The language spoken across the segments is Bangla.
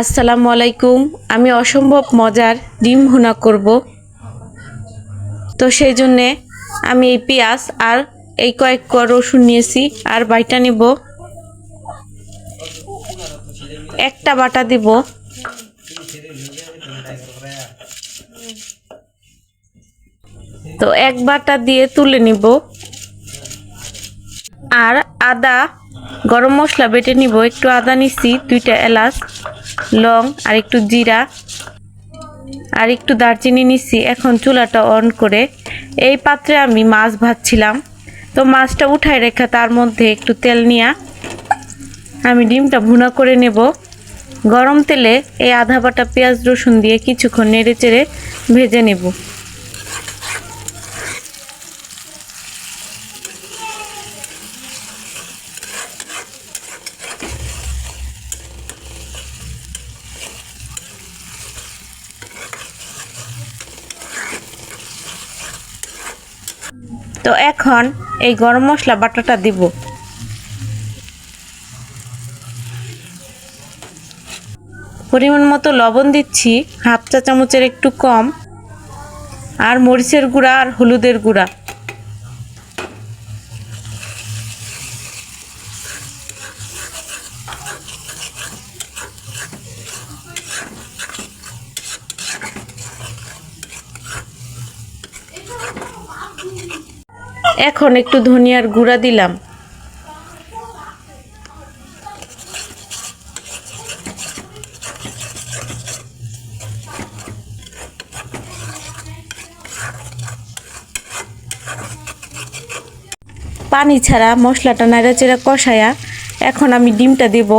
আসসালামু আলাইকুম। আমি অসম্ভব মজার ডিম ভুনা করব। তো সেই জন্যে আমি এই পেঁয়াজ আর এই কয়েক কোয়া রসুন নিয়েছি আর বাইটা নিব। একটা বাটা দিব। তো এক বাটা দিয়ে তুলে নিব। আর আদা গরম মশলা বেটে নিব। একটু আদা নিছি, দুইটা এলাচ। লং, আর একটু জিরা, আর একটু দারচিনি নিচ্ছি। এখন চুলাটা অন করে এই পাত্রে আমি মাছ ভাজছিলাম। তো মাছটা উঠায় রেখা তার মধ্যে একটু তেল নিয়া আমি ডিমটা ভুনা করে নেব। গরম তেলে এই আধা বাটা পেঁয়াজ রসুন দিয়ে কিছুক্ষণ নেড়ে চেড়ে ভেজে নেব। তো এখন এই গরম মশলা বাটাটা দিব। পরিমাণ মতো লবণ দিচ্ছি, হাফ চা চামচের একটু কম, আর মরিচের গুঁড়া আর হলুদের গুঁড়া। এখন একটু ধনিয়ার গুঁড়া দিলাম। পানি ছাড়া মশলাটা নাড়াচেড়া কষায়া এখন আমি ডিমটা দেব।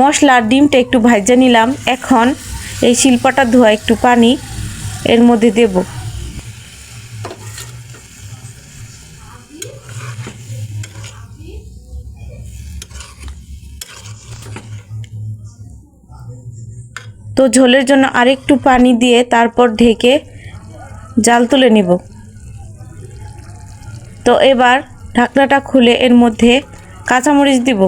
মশলা আর ডিমটা একটু ভাজা নিলাম। এখন এই শিল্পটা ধোয়া একটু পানি এর মধ্যে দেব। তো ঝোলের জন্য আরেকটু পানি দিয়ে তারপর ঢেকে জাল তুলে নিব। তো এবার ঢাকনাটা খুলে এর মধ্যে কাঁচামরিচ দিব।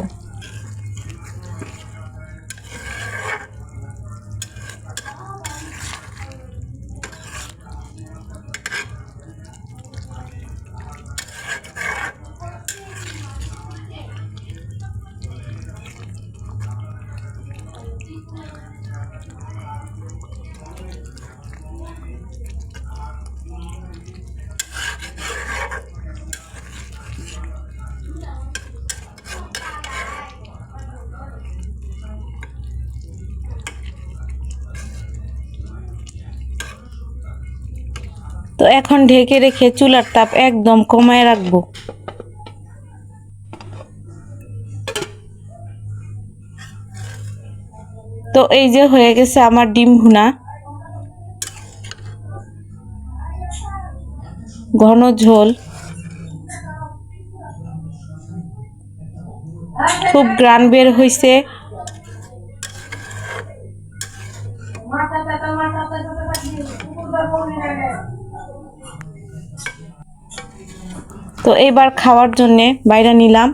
তো এখন ঢেকে রেখে চুলার তাপ একদম কমায় রাখব। তো এই যে হয়ে গেছে আমার ডিম ভুনা। ঘন ঝোল। খুব গ্রান বের হয়েছে তো এবার খাওয়ার জন্যে বাইরে নিলাম।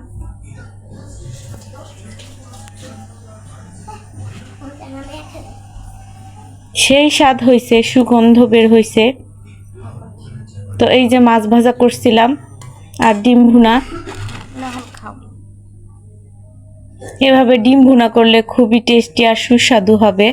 সেই স্বাদ হয়েছে সুগন্ধ বের হয়েছে তো এই যে মাছ ভাজা করছিলাম আর ডিম ভুনা। এভাবে ডিম ভুনা করলে খুবই টেস্টি আর সুস্বাদু হবে।